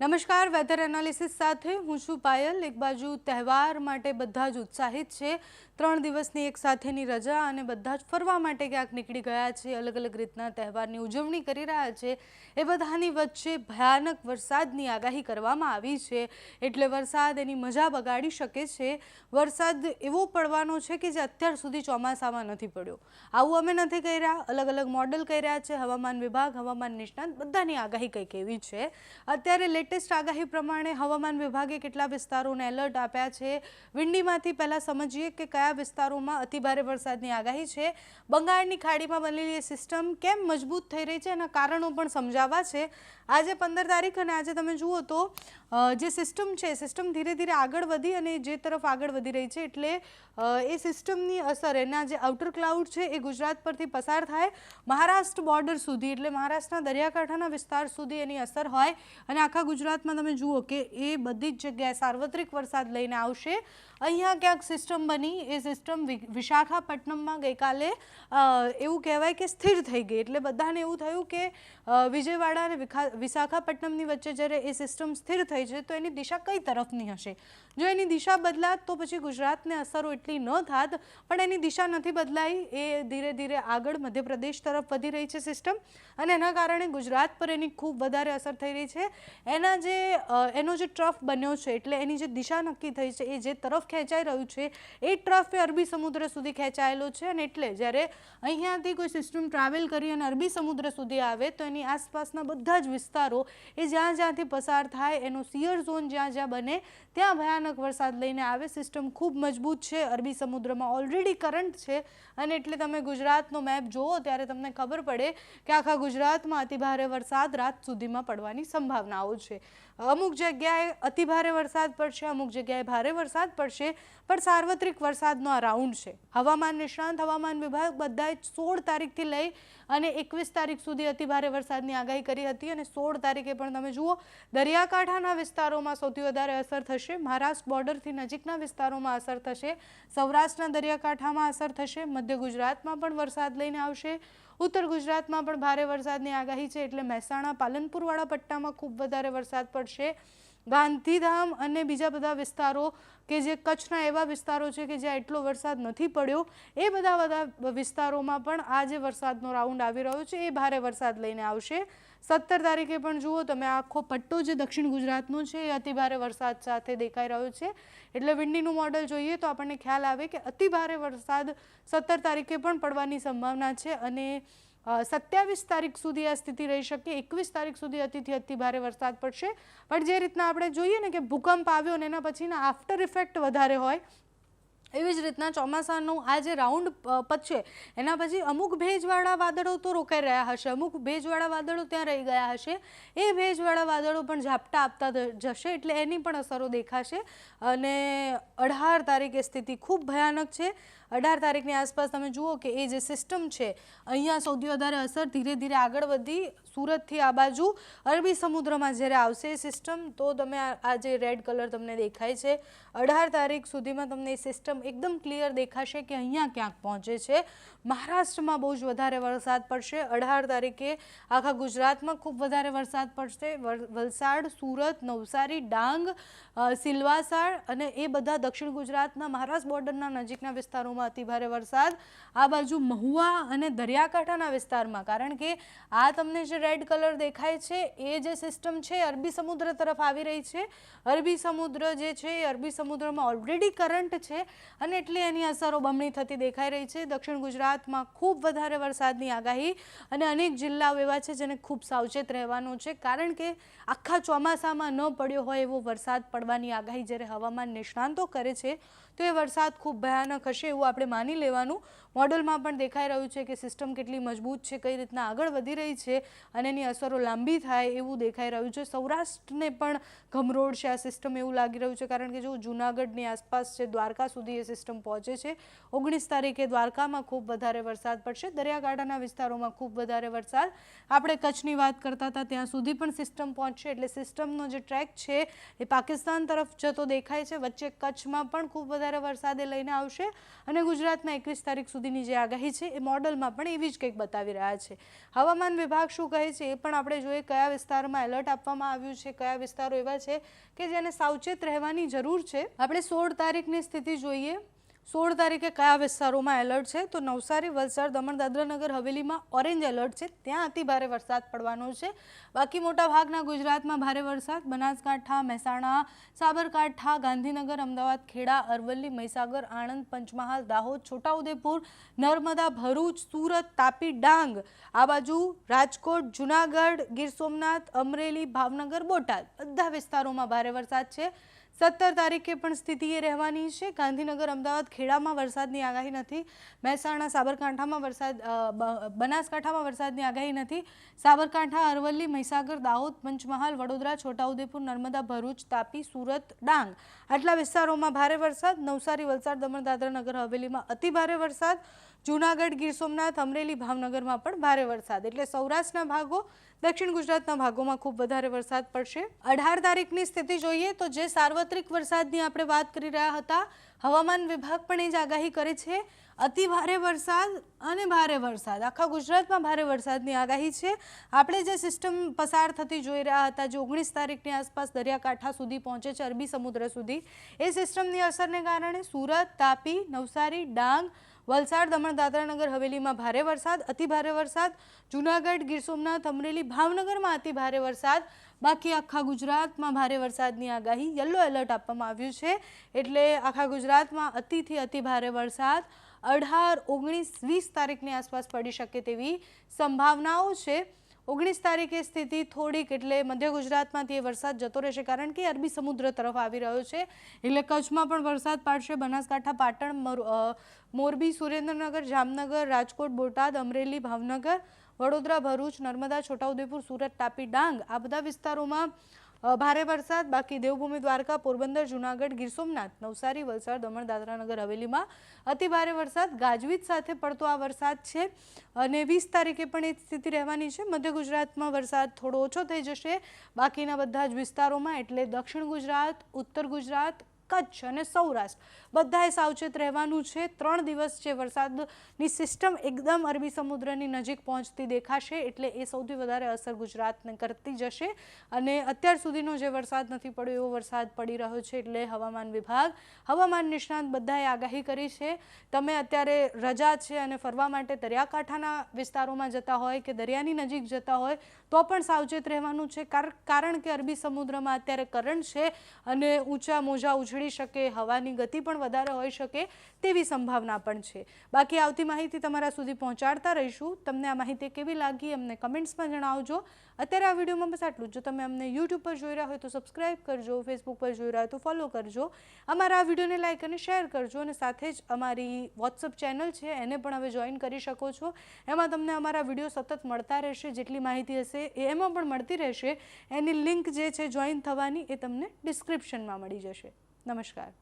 નમસ્કાર weather analysis સાથે હું છું પાયલ. એક બાજુ તહેવાર માટે બધા જ ઉત્સાહિત છે. ત્રણ દિવસની એક સાથેની રજા અને બધા જ ફરવા માટે ક્યાંક નીકળી ગયા છે. અલગ અલગ રીતના તહેવારની ઉજવણી કરી રહ્યા છે. એ બધાની વચ્ચે ભયાનક વરસાદની આગાહી કરવામાં આવી છે. એટલે વરસાદ એની મજા બગાડી શકે છે. વરસાદ એવો પડવાનો છે કે જે અત્યાર સુધી ચોમાસામાં નથી પડ્યો. આવું અમે નથી કહી રહ્યા અલગ અલગ મોડલ કહી રહ્યા છે. હવામાન વિભાગ, હવામાન નિષ્ણાંત બધાની આગાહી કંઈક એવી છે. અત્યારે લેટેસ્ટ આગાહી પ્રમાણે હવામાન વિભાગે કેટલા વિસ્તારોને એલર્ટ આપ્યા છે? વિંડીમાંથી પહેલાં સમજીએ કે કયા વિસ્તારોમાં અતિભારે વરસાદની આગાહી છે? બંગાળની ખાડીમાં બનેલી સિસ્ટમ કેમ મજબૂત થઈ રહી છે? એના કારણો પણ સમજાવવા છે. આજે પંદર તારીખ અને આજે તમે જુઓ તો જે સિસ્ટમ છે સિસ્ટમ ધીરે ધીરે આગળ વધી અને જે તરફ આગળ વધી રહી છે એટલે એ સિસ્ટમની અસર, એના જે આઉટર ક્લાઉડ છે એ ગુજરાત પરથી પસાર થાય મહારાષ્ટ્ર બોર્ડર સુધી. એટલે મહારાષ્ટ્રના દરિયાકાંઠાના વિસ્તાર સુધી એની અસર હોય અને આખા ગુજરાતમાં તમે જુઓ કે એ બધી જ જગ્યાએ સાર્વત્રિક વરસાદ લઈને આવશે. અહીંયા ક્યાંક સિસ્ટમ બની, એ સિસ્ટમ વિશાખાપટ્ટનમમાં ગઈકાલે એવું કહેવાય કે સ્થિર થઈ ગઈ. એટલે બધાને એવું થયું કે વિજયવાડા અને વિશાખાપટ્ટનમની વચ્ચે જ્યારે એ સિસ્ટમ સ્થિર થઈ છે તો એની દિશા કઈ તરફની હશે? જો એની દિશા બદલાત, તો પછી ગુજરાતને અસરો એટલી ન થાત, પણ એની દિશા નથી બદલાઈ, એ ધીરે ધીરે આગળ મધ્યપ્રદેશ તરફ વધી રહી છે સિસ્ટમ અને એના કારણે ગુજરાત પર એની ખૂબ વધારે અસર થઈ રહી છે. એના જે એનો જે ટ્રફ બન્યો છે, એટલે એની જે દિશા નક્કી થઈ છે, એ જે તરફ ખેંચાઈ રહ્યું છે, એ ટ્રફ એ અરબી સમુદ્ર સુધી ખેંચાયેલો છે. અને એટલે જ્યારે અહીંયાથી કોઈ સિસ્ટમ ટ્રાવેલ કરી અને અરબી સમુદ્ર સુધી આવે, તો એની આસપાસના બધા જ વિસ્તારો એ જ્યાં જ્યાંથી પસાર થાય, એનો સિયર ઝોન જ્યાં જ્યાં બને, ત્યાં ભયાનક વરસાદ લઈને આવે સિસ્ટમ ખૂબ મજબૂત છે. અરબી સમુદ્રમાં ઓલરેડી કરંટ છે. અને એટલે તમે ગુજરાતનો મેપ જુઓ, ત્યારે તમને ખબર પડે કે આખા ગુજરાતમાં અતિભારે વરસાદ રાત સુધીમાં પડવાની સંભાવનાઓ છે. અમુક જગ્યાએ અતિભારે વરસાદ પડશે, અમુક જગ્યાએ ભારે વરસાદ પડશે, પણ સાર્વત્રિક વરસાદનો આ રાઉન્ડ છે. હવામાન નિષ્ણાંત હવામાન વિભાગ બધાએ સોળ તારીખથી લઈ અને એકવીસ તારીખ સુધી અતિભારે વરસાદની આગાહી કરી હતી. અને સોળ તારીખે પણ તમે જુઓ, દરિયાકાંઠાના વિસ્તારોમાં સૌથી વધારે અસર થશે. મહારાષ્ટ્ર બોર્ડરથી નજીકના વિસ્તારોમાં અસર થશે. સૌરાષ્ટ્રના દરિયાકાંઠામાં અસર થશે. મધ્ય ગુજરાતમાં પણ વરસાદ લઈને આવશે. ઉત્તર ગુજરાતમાં પણ ભારે વરસાદની આગાહી છે. એટલે મહેસાણા, પાલનપુરવાળા પટ્ટામાં ખૂબ વધારે વરસાદ પડશે. ગાંધીધામ અને બીજા બધા વિસ્તારો કે જે કચ્છના એવા વિસ્તારો છે કે જ્યાં એટલો વરસાદ નથી પડ્યો, એ બધા બધા વિસ્તારોમાં પણ આ જે વરસાદનો રાઉન્ડ આવી રહ્યો છે. એ ભારે વરસાદ લઈને આવશે. સત્તર તારીખે પણ જુઓ તમે, આખો પટ્ટો જે દક્ષિણ ગુજરાતનો છે એ અતિભારે વરસાદ સાથે દેખાઈ રહ્યો છે. એટલે વિંડીનું મોડલ જોઈએ તો આપણને ખ્યાલ આવે કે અતિભારે વરસાદ સત્તર તારીખે પણ પડવાની સંભાવના છે અને સત્યાવીસ તારીખ સુધી આ સ્થિતિ રહી શકે, એકવીસ તારીખ સુધી અતિથી અતિ ભારે વરસાદ પડશે. પણ જે રીતના આપણે જોઈએ ને કે ભૂકંપ આવ્યો ને એના પછીના આફ્ટર ઇફેક્ટ વધારે હોય, એવી જ રીતના ચોમાસાનું આ જે રાઉન્ડ પચશે એના પછી અમુક ભેજવાળા વાદળો તો રોકાઈ રહ્યા હશે. અમુક ભેજવાળા વાદળો ત્યાં રહી ગયા હશે. એ ભેજવાળા વાદળો પણ ઝાપટા આપતા જશે, એટલે એની પણ અસરો દેખાશે. અને અઢાર તારીખે સ્થિતિ ખૂબ ભયાનક છે. અઢાર તારીખની આસપાસ તમે જુઓ કે એ જે સિસ્ટમ છે, અહીંયા સૌથી વધારે અસર ધીરે ધીરે આગળ વધી સુરતથી આ બાજુ અરબી સમુદ્રમાં જ્યારે આવશે સિસ્ટમ તો તમે આ જે રેડ કલર તમને દેખાય છે અઢાર તારીખ સુધીમાં તમને એ સિસ્ટમ એકદમ ક્લિયર દેખાશે કે અહીંયા ક્યાંક પહોંચે છે. મહારાષ્ટ્રમાં બહુ જ વધારે વરસાદ પડશે. અઢાર તારીખે આખા ગુજરાતમાં ખૂબ વધારે વરસાદ પડશે. વલસાડ સુરત નવસારી ડાંગ અ, અને એ બધા દક્ષિણ ગુજરાતના મહારાષ્ટ્ર બોર્ડરના નજીકના વિસ્તારોમાં અતિભારે વરસાદ. આ બાજુ મહુવા અને દરિયાકાંઠાના વિસ્તારમાં કારણ કે આ તમને જે રેડ કલર દેખાય છે. એ જે સિસ્ટમ છે અરબી સમુદ્ર તરફ આવી રહી છે. અરબી સમુદ્ર જે છે એ અરબી સમુદ્રમાં ઓલરેડી કરંટ છે અને એટલે એની અસરો બમણી થતી દેખાઈ રહી છે. દક્ષિણ ગુજરાતમાં ખૂબ વધારે વરસાદની આગાહી અને અનેક જિલ્લાઓ એવા છે જેને ખૂબ સાવચેત રહેવાનું છે. કારણ કે આખા ચોમાસામાં ન પડ્યો હોય એવો વરસાદ પડવાની આગાહી જ્યારે હવામાન નિષ્ણાંતો કરે છે, તો એ વરસાદ ખૂબ ભયાનક હશે એવું આપણે માની લેવાનું. મોડલમાં પણ દેખાઈ રહ્યું છે કે સિસ્ટમ કેટલી મજબૂત છે, કઈ રીતના આગળ વધી રહી છે અને એની અસરો લાંબી થાય એવું દેખાઈ રહ્યું છે. સૌરાષ્ટ્રને પણ ઘમરોડ છે આ સિસ્ટમ એવું લાગી રહ્યું છે, કારણ કે જો જૂનાગઢની આસપાસ છે, દ્વારકા સુધી એ સિસ્ટમ પહોંચે છે. ઓગણીસ તારીખે દ્વારકામાં ખૂબ વધારે વરસાદ પડશે. દરિયાકાંઠાના વિસ્તારોમાં ખૂબ વધારે વરસાદ. આપણે કચ્છની વાત કરતા હતા, ત્યાં સુધી પણ સિસ્ટમ પહોંચશે, એટલે સિસ્ટમનો જે ટ્રેક છે એ પાકિસ્તાન તરફ જતો દેખાય છે. વચ્ચે કચ્છમાં પણ ખૂબ વધારે વરસાદે લઈને આવશે અને ગુજરાતમાં એકવીસ તારીખ સુધીની જે આગાહી છે, એ મોડલમાં પણ એવી જ કંઈક બતાવી રહ્યા છે. હવામાન વિભાગ શું કહે છે એ પણ આપણે જોઈએ કયા વિસ્તારમાં એલર્ટ આપવામાં આવ્યું છે, કયા વિસ્તારો એવા છે કે જેને સાવચેત રહેવાની જરૂર છે. આપણે સોળ તારીખની સ્થિતિ જોઈએ. સોળ તારીખે કયા વિસ્તારોમાં એલર્ટ છે? તો નવસારી, વલસાડ, દમણ, દાદરાનગર, હવેલીમાં ઓરેન્જ એલર્ટ છે. ત્યાં અતિ ભારે વરસાદ પડવાનો છે. બાકી મોટા ભાગના ગુજરાતમાં ભારે વરસાદ. બનાસકાંઠા, મહેસાણા, સાબરકાંઠા, ગાંધીનગર, અમદાવાદ, ખેડા, અરવલ્લી, મહીસાગર, આણંદ, પંચમહાલ, દાહોદ, છોટાઉદેપુર, નર્મદા, ભરૂચ, સુરત, તાપી, ડાંગ. આ બાજુ રાજકોટ, જુનાગઢ, ગીર સોમનાથ, અમરેલી, ભાવનગર, બોટાદ. બધા વિસ્તારોમાં ભારે વરસાદ છે. સત્તર તારીખે પણ સ્થિતિ એ રહેવાની છે. ગાંધીનગર, અમદાવાદ, ખેડામાં વરસાદની આગાહી નથી. મહેસાણા, સાબરકાંઠામાં વરસાદ બનાસકાંઠામાં વરસાદની આગાહી નથી. સાબરકાંઠા, અરવલ્લી, મહીસાગર, દાહોદ, પંચમહાલ, વડોદરા, છોટાઉદેપુર, નર્મદા, ભરૂચ, તાપી, સુરત, ડાંગ. આટલા વિસ્તારોમાં ભારે વરસાદ. નવસારી, વલસાડ દમણ દાદરા નગર હવેલીમાં અતિ ભારે વરસાદ. જૂનાગઢ, ગીર સોમનાથ, અમરેલી, ભાવનગરમાં પણ ભારે વરસાદ. એટલે સૌરાષ્ટ્રના ભાગો, દક્ષિણ ગુજરાતના ભાગોમાં ખૂબ વધારે વરસાદ પડશે. અઢાર તારીખની સ્થિતિ જોઈએ તો જે સાર્વત્રિક વરસાદની આપણે વાત કરી રહ્યા હતા. હવામાન વિભાગ પણ એ જ આગાહી કરે છે. અતિ ભારે વરસાદ અને ભારે વરસાદ. આખા ગુજરાતમાં ભારે વરસાદની આગાહી છે. આપણે જે સિસ્ટમ પસાર થતી જોઈ રહ્યા હતા જે ઓગણીસ તારીખની આસપાસ દરિયાકાંઠા સુધી પહોંચે છે, અરબી સમુદ્ર સુધી, એ સિસ્ટમની અસરને કારણે સુરત, તાપી, નવસારી, ડાંગ વલસાડ, દમણ, દાદરાનગર, હવેલીમાં ભારે વરસાદ અતિ ભારે વરસાદ. જૂનાગઢ, ગીર સોમનાથ, અમરેલી, ભાવનગરમાં અતિ ભારે વરસાદ. બાકી આખા ગુજરાતમાં ભારે વરસાદની આગાહી યલો એલર્ટ આપવામાં આવ્યું છે. એટલે આખા ગુજરાતમાં અતિથી અતિ ભારે વરસાદ. અઢાર, ઓગણીસ, વીસ તારીખની આસપાસ પડી શકે તેવી સંભાવનાઓ છે. ઓગણીસ તારીખે સ્થિતિ થોડીક એટલે મધ્ય ગુજરાતમાંથી એ વરસાદ જતો રહેશે કારણ કે અરબી સમુદ્ર તરફ આવી રહ્યો છે. એટલે કચ્છમાં પણ વરસાદ પાડશે. બનાસકાંઠા, પાટણ મોરબી, સુરેન્દ્રનગર, જામનગર, રાજકોટ, બોટાદ, અમરેલી, ભાવનગર, વડોદરા, ભરૂચ, નર્મદા, છોટાઉદેપુર, સુરત, તાપી, ડાંગ આ બધા વિસ્તારોમાં ભારે વરસાદ, બાકી દેવભૂમિ દ્વારકા, પોરબંદર, જુનાગઢ, ગીર સોમનાથ, નવસારી, વલસાડ, દમણ દાદરાનગર હવેલીમાં અતિ ભારે વરસાદ. ગાજવીજ સાથે પડતો આ વરસાદ છે અને વીસ તારીખે પણ એ સ્થિતિ રહેવાની છે. મધ્ય ગુજરાતમાં વરસાદ થોડો ઓછો થઈ જશે. બાકીના બધા જ વિસ્તારોમાં, એટલે દક્ષિણ ગુજરાત, ઉત્તર ગુજરાત કચ્છ અને સૌરાષ્ટ્ર. બધાએ સાવચેત રહેવાનું છે, ત્રણ દિવસ જે વરસાદની સિસ્ટમ એકદમ અરબી સમુદ્રની નજીક પહોંચતી દેખાશે એટલે એ સૌથી વધારે અસર ગુજરાતને કરતી જશે. અને અત્યાર સુધીનો જે વરસાદ નથી પડ્યો, એવો વરસાદ પડી રહ્યો છે એટલે હવામાન વિભાગ, હવામાન નિષ્ણાંત બધાએ આગાહી કરી છે. તમે અત્યારે રજા છે અને ફરવા માટે દરિયાકાંઠાના વિસ્તારોમાં જતા હોય કે દરિયાની નજીક જતા હોય, તો પણ સાવચેત રહેવાનું છે. કાર- કારણ કે અરબી સમુદ્રમાં અત્યારે કરંટ છે અને ઊંચા મોજા ઉછળી શકે, હવાની ગતિ પણ વધારે હોઈ શકે તેવી સંભાવના પણ છે. બાકી આવતી માહિતી તમારા સુધી પહોંચાડતા રહીશું. તમને આ માહિતી કેવી લાગી અમને કમેન્ટ્સમાં જણાવજો. અત્યારે આ વિડીયોમાં બસ આટલું જ તમે અમને યુટ્યુબ પર જોઈ રહ્યા હોય તો સબસ્ક્રાઇબ કરજો, ફેસબુક પર જોઈ રહ્યા હોય તો ફોલો કરજો. અમારા આ વિડીયોને લાઇક અને શેર કરજો અને સાથે જ અમારી વોટ્સઅપ ચેનલ છે એને પણ હવે જોઈન કરી શકો છો. એમાં તમને અમારા વીડિયો સતત મળતા રહેશે. જેટલી માહિતી હશે એ એમાં પણ મળતી રહેશે. એની લિંક જે છે જોઈન થવાની એ તમને ડિસ્ક્રિપ્શનમાં મળી જશે. નમસ્કાર.